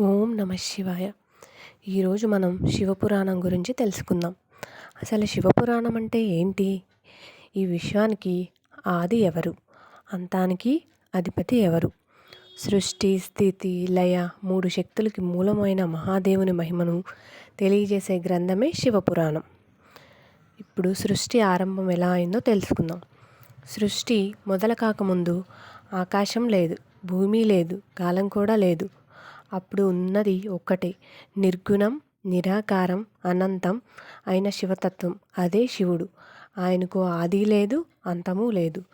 ఓం నమ శివాయ. ఈరోజు మనం శివపురాణం గురించి తెలుసుకుందాం. అసలు శివపురాణం అంటే ఏంటి? ఈ విశ్వానికి ఆది ఎవరు? అంతానికి అధిపతి ఎవరు? సృష్టి స్థితి లయ మూడు శక్తులకి మూలమైన మహాదేవుని మహిమను తెలియజేసే గ్రంథమే శివపురాణం. ఇప్పుడు సృష్టి ఆరంభం ఎలా అయిందో తెలుసుకుందాం. సృష్టి మొదలు కాకముందు ఆకాశం లేదు భూమి లేదు కాలం కూడా లేదు. అప్పుడు ఉన్నది ఒక్కటే. నిర్గుణం నిరాకారం అనంతం అయిన శివతత్వం. అదే శివుడు. ఆయనకు ఆది లేదు అంతము లేదు.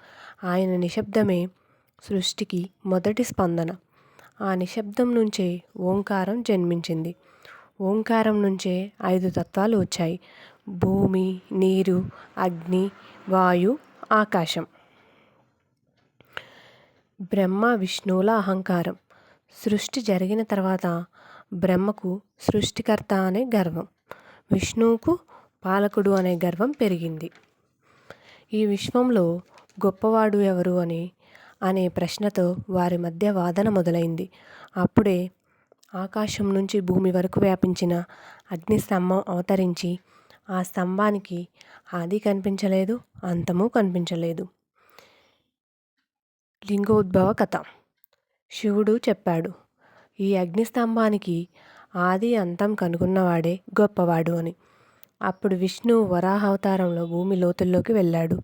ఆయన నిశ్శబ్దమే సృష్టికి మొదటి స్పందన. ఆ నిశ్శబ్దం నుంచే ఓంకారం జన్మించింది. ఓంకారం నుంచే ఐదు తత్వాలు వచ్చాయి. భూమి నీరు అగ్ని వాయు ఆకాశం. బ్రహ్మ విష్ణువుల అహంకారం. సృష్టి జరిగిన తర్వాత బ్రహ్మకు సృష్టికర్త అనే గర్వం విష్ణువుకు పాలకుడు అనే గర్వం పెరిగింది. ఈ విశ్వంలో గొప్పవాడు ఎవరు అని అనే ప్రశ్నతో వారి మధ్య వాదన మొదలైంది. అప్పుడే ఆకాశం నుంచి భూమి వరకు వ్యాపించిన అగ్ని స్తంభం అవతరించి ఆ స్తంభానికి ఆది కనిపించలేదు అంతము కనిపించలేదు. లింగోద్భవ కథ. శివుడు చెప్పాడు ఈ అగ్నిస్తంభానికి ఆది అంతం కనుగొన్నవాడే గొప్పవాడు అని. అప్పుడు విష్ణువు వరాహావతారంలో భూమి లోతుల్లోకి వెళ్ళాడు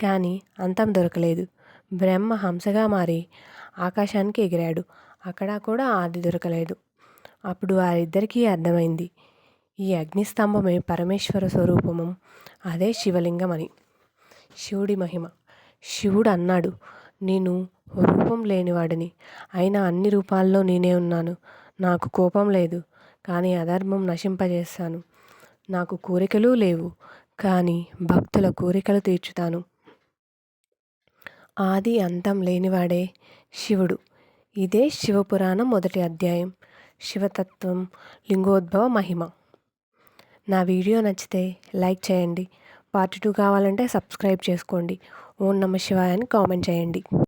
కానీ అంతం దొరకలేదు. బ్రహ్మ హంసగా మారి ఆకాశానికి ఎగిరాడు అక్కడ కూడా ఆది దొరకలేదు. అప్పుడు వారిద్దరికీ అర్థమైంది ఈ అగ్నిస్తంభమే పరమేశ్వర స్వరూపము అదే శివలింగం అని శివుడి మహిమ శివుడు అన్నాడు నేను రూపం లేనివాడిని. అయినా అన్ని రూపాల్లో నేనే ఉన్నాను. నాకు కోపం లేదు కానీ అధర్మం నశింపజేస్తాను. నాకు కోరికలు లేవు కానీ భక్తుల కోరికలు తీర్చుతాను. ఆది అంతం లేనివాడే శివుడు. ఇదే శివపురాణం మొదటి అధ్యాయం. శివతత్వం లింగోద్భవ మహిమ. నా వీడియో నచ్చితే లైక్ చేయండి. పార్ట్ టూ కావాలంటే సబ్స్క్రైబ్ చేసుకోండి. ఓం నమ శివాయ అని కామెంట్ చేయండి.